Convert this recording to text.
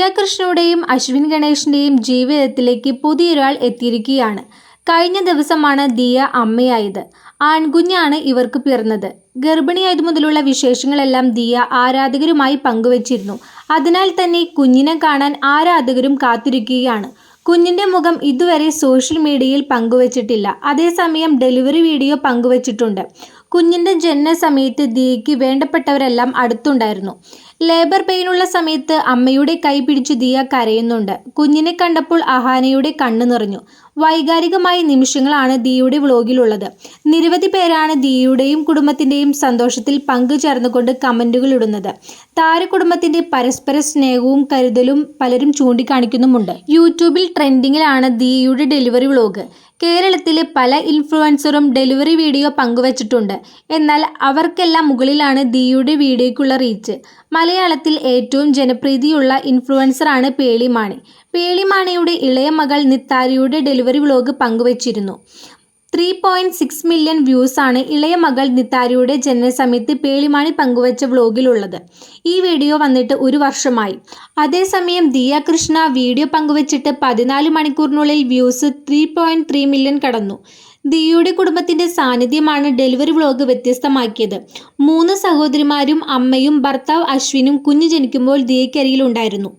കൃഷ്ണയുടെയും അശ്വിൻ ഗണേഷിന്റെയും ജീവിതത്തിലേക്ക് പുതിയൊരാൾ എത്തിയിരിക്കുകയാണ്. കഴിഞ്ഞ ദിവസമാണ് ദിയ അമ്മയായത്. ആൺകുഞ്ഞാണ് ഇവർക്ക് പിറന്നത്. ഗർഭിണിയായതു മുതലുള്ള വിശേഷങ്ങളെല്ലാം ദിയ ആരാധകരുമായി പങ്കുവച്ചിരുന്നു. അതിനാൽ തന്നെ കുഞ്ഞിനെ കാണാൻ ആരാധകരും കാത്തിരിക്കുകയാണ്. കുഞ്ഞിന്റെ മുഖം ഇതുവരെ സോഷ്യൽ മീഡിയയിൽ പങ്കുവച്ചിട്ടില്ല. അതേസമയം ഡെലിവറി വീഡിയോ പങ്കുവച്ചിട്ടുണ്ട്. കുഞ്ഞിന്റെ ജനന സമയത്ത് ദിയയ്ക്ക് വേണ്ടപ്പെട്ടവരെല്ലാം അടുത്തുണ്ടായിരുന്നു. ലേബർ പെയിനുള്ള സമയത്ത് അമ്മയുടെ കൈ പിടിച്ച് ദിയ കരയുന്നുണ്ട്. കുഞ്ഞിനെ കണ്ടപ്പോൾ അഹാനയുടെ കണ്ണു നിറഞ്ഞു. വൈകാരികമായ നിമിഷങ്ങളാണ് ദിയയുടെ വ്ളോഗിലുള്ളത്. നിരവധി പേരാണ് ദിയയുടെയും കുടുംബത്തിന്റെയും സന്തോഷത്തിൽ പങ്കുചേർന്നുകൊണ്ട് കമന്റുകൾ ഇടുന്നത്. താരകുടുംബത്തിന്റെ പരസ്പര സ്നേഹവും കരുതലും പലരും ചൂണ്ടിക്കാണിക്കുന്നുമുണ്ട്. യൂട്യൂബിൽ ട്രെൻഡിങ്ങിലാണ് ദിയയുടെ ഡെലിവറി വ്ലോഗ് കേരളത്തിലെ പല ഇൻഫ്ലുവൻസറും ഡെലിവറി വീഡിയോ പങ്കുവച്ചിട്ടുണ്ട്. എന്നാൽ അവർക്കെല്ലാം മുകളിലാണ് ദിയുടെ വീഡിയോയ്ക്കുള്ള റീച്ച് മലയാളത്തിൽ ഏറ്റവും ജനപ്രീതിയുള്ള ഇൻഫ്ലുവൻസറാണ് പേളിമാണി. പേളിമാണിയുടെ ഇളയ മകൾ നിത്താരിയുടെ ഡെലിവറി വ്ലോഗ് പങ്കുവച്ചിരുന്നു. ത്രീ പോയിന്റ് സിക്സ് മില്യൺ വ്യൂസാണ് ഇളയ മകൾ നിത്താരിയുടെ ജനനസമയത്ത് പേളിമാണി പങ്കുവച്ച വ്ലോഗിലുള്ളത് ഈ വീഡിയോ വന്നിട്ട് ഒരു വർഷമായി. അതേസമയം ദിയ കൃഷ്ണ വീഡിയോ പങ്കുവച്ചിട്ട് പതിനാല് മണിക്കൂറിനുള്ളിൽ views three point three million കടന്നു. ദിയയുടെ കുടുംബത്തിന്റെ സാന്നിധ്യമാണ് ഡെലിവറി വ്ലോഗ് വ്യത്യസ്തമാക്കിയത്. മൂന്ന് സഹോദരിമാരും അമ്മയും ഭർത്താവ് അശ്വിനും കുഞ്ഞു ജനിക്കുമ്പോൾ ദിയയ്ക്കരികിലുണ്ടായിരുന്നു.